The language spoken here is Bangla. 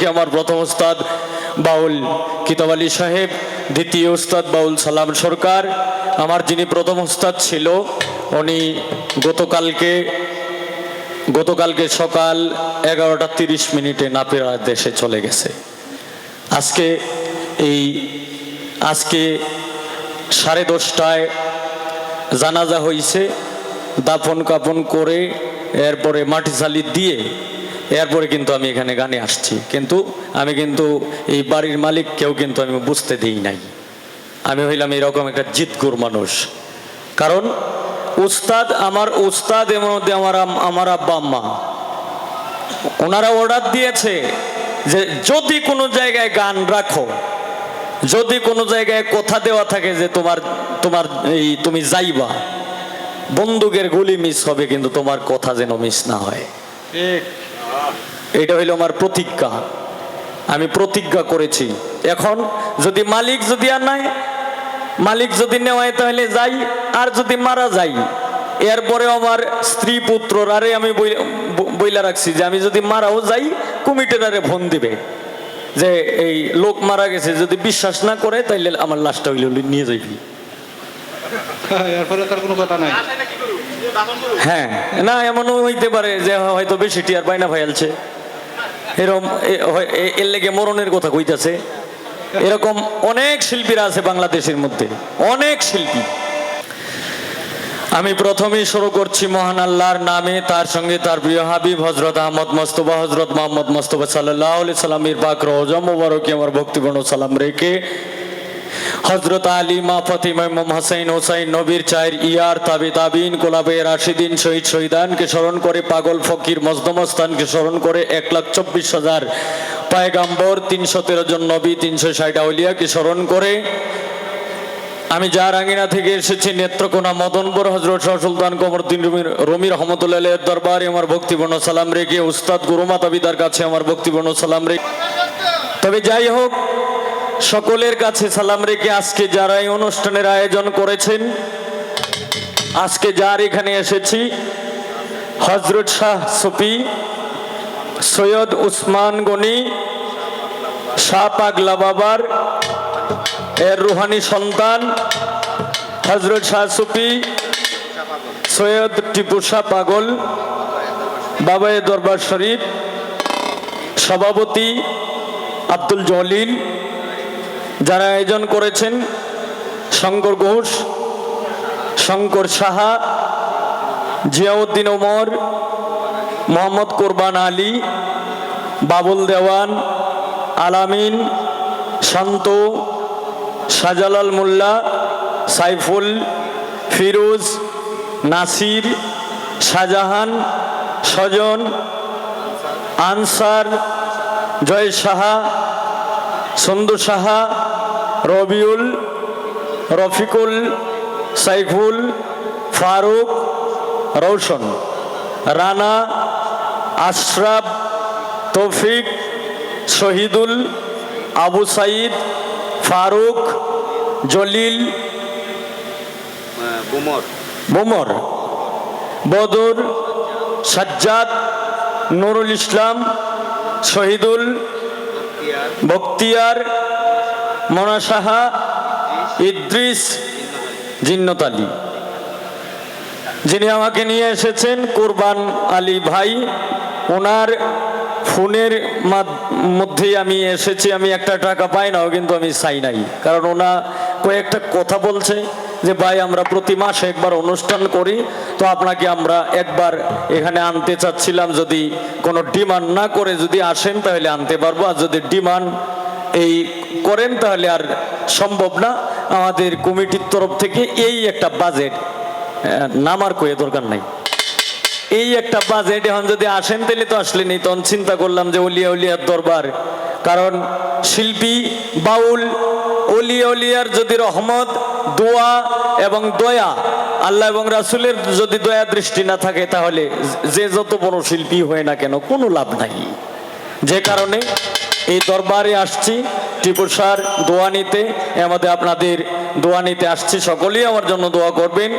রেখে আমার প্রথম উস্তাদ বাউল কিতাব আলী সাহেব, দ্বিতীয় উস্তাদ বাউল সালাম সরকার। আমার যিনি প্রথম উস্তাদ ছিল, উনি গতকালকে গতকালকে সকাল এগারোটা তিরিশ মিনিটে নাপিরা দেশে চলে গেছে। আজকে এই, আজকে সাড়ে দশটায় জানাজা হয়েছে দাফন কাপন করে এরপরে মাটি চালি দিয়ে এরপরে কিন্তু আমি এখানে গানে আসছি। কিন্তু আমি কিন্তু এই বাড়ির মালিক কেউ কিন্তু আমি বুঝতে দিই নাই। আমি হইলাম এরকম একটা জিতগুর মানুষ। কারণ উস্তাদ আমার উস্তাদ মধ্যে আমার আমার আব্বা, আম্মা। ওনারা অর্ডার দিয়েছে যে যদি কোনো জায়গায় গান রাখো, যদি কোনো জায়গায় কথা দেওয়া থাকে যে তোমার তোমার এই তুমি যাইবা বন্দুকের গুলি মিস হবে কিন্তু তোমার কথা যেন মিস না হয়। এটা হইল আমার প্রতিজ্ঞা। আমি প্রতিজ্ঞা করেছি। এখন যদি মালিক যদি আর নাই মালিক যদি নেওয়ায় তাহলে যাই আর যদি মারা যাই এরপরে আমার স্ত্রী পুত্র আরে আমি বইলা রাখছি যে আমি যদি মারাও যাই কমিটির আরে ফোন দিবে যে এই লোক মারা গেছে যদি বিশ্বাস না করে তাহলে আমার লাশটা হইলে নিয়ে যাইবি। নাই। হ্যাঁ না, এমনও হইতে পারে যে হয়তো বেশি টিয়ার বাইনা ফাইলছে। এরকম হয়- এর লেগে মরণের কথা কইতাছে। এরকম অনেক শিল্পীরা আছে বাংলাদেশের মধ্যে, অনেক শিল্পী। আমি প্রথমেই শুরু করছি মহান আল্লাহর নামে, তার সঙ্গে তার প্রিয় হাবিব হজরত আহমদ মোস্তফা হজরত মোহাম্মদ মোস্তফা সাল্লাহ সাল্লামের পাক রোজা মুবারকে, আমার ভক্তিপূর্ণ সালাম রেখে হজরত আলী মা ফাতিমা ইমাম হাসাইন হোসাইন নবীর চায়ের ইয়ার, তাবি তাবিন, কোলাবে রাশিদিন শহীদ শহীদানকে স্মরণ করে, পাগল ফকির মজদমস্তানকে স্মরণ করে এক লাখ চব্বিশ হাজার পায়গাম্বর তিনশো তেরো জন নবী তিনশো ষাট আউলিয়াকে স্মরণ করে। আমি যার আঙ্গিনা থেকে এসেছি, নেত্রকোনা মদনপুর হজরত শাহ সুলতান কমরদ্দিন রুমির রমি রহমতুল্লাহ দরবারে আমার ভক্তিপূর্ণ সালাম রেখে, উস্তাদ গুরুমাতা বিদার কাছে আমার ভক্তিপূর্ণ সালাম রেখে। তবে যাই হোক সকলের কাছে সালাম রেখে আজকে যারা এই অনুষ্ঠানের আয়োজন করেছেন, আজকে যার এখানে এসেছি, হজরত শাহ সফি, সৈয়দ উসমান গনি, শাহ পাগলা বাবার, এর রুহানি সন্তান, হজরত শাহ সুফি, সৈয়দ টিপু শাহ পাগল বাবাই দরবার শরীফ, সভাপতি আব্দুল জলিল যারা আয়োজন করেছেন, শঙ্কর ঘোষ, শঙ্কর সাহা, জিয়াউদ্দিন ওমর, মোহাম্মদ কোরবান আলী, বাবুল দেওয়ান, আলামিন, শান্ত, শাহজালাল মোল্লা, সাইফুল, ফিরোজ, নাসির, শাহজাহান স্বজন আনসার, জয় সাহা, সন্দু সাহা রবিউল রফিকুল সাইফুল ফারুক রৌশন রানা আশরাফ তৌফিক শহীদুল আবু সাইদ ফারুক জলিল বুমর। বোমর বদর সাজ্জাদ নুরুল ইসলাম শহীদুল বক্তিয়ার মনা সাহা, ইদ্রিস, জিন্নত আলী। যিনি আমাকে নিয়ে এসেছেন, কোরবান আলী ভাই, ওনার ফোনের মধ্যেই আমি এসেছি, আমি একটা টাকা পাই নাও, কিন্তু আমি চাই নাই। কারণ ওনা কয়েকটা কথা বলছে যে, ভাই, আমরা প্রতি মাসে একবার অনুষ্ঠান করি, তো আপনাকে আমরা একবার এখানে আনতে চাচ্ছিলাম। যদি কোনো ডিমান্ড না করে যদি আসেন, তাহলে আনতে পারব। আর যদি ডিমান্ড এই করেন তাহলে আর সম্ভব না। আমাদের কমিটির তরফ থেকে এই একটা বাজেট নামার কয়ে দরকার নাই। এই একটা বাজেট এখন যদি আসেন তাহলে তো আসলেনি তখন চিন্তা করলাম যে অলিয়া উলিয়ার দরবার। কারণ শিল্পী বাউল, অলিয়া উলিয়ার যদি রহমত, দোয়া এবং দয়া, আল্লাহ এবং রাসুলের যদি দয়া দৃষ্টি না থাকে তাহলে যে যত বড় শিল্পী হয় না কেন, কোনো লাভ নাই। যে কারণে এই দরবারে আসছি টিপুসার দোয়া নিতে। আমাদের আপনাদের দোয়া নিতে আসছি, সকলেই আমার জন্য দোয়া করবেন।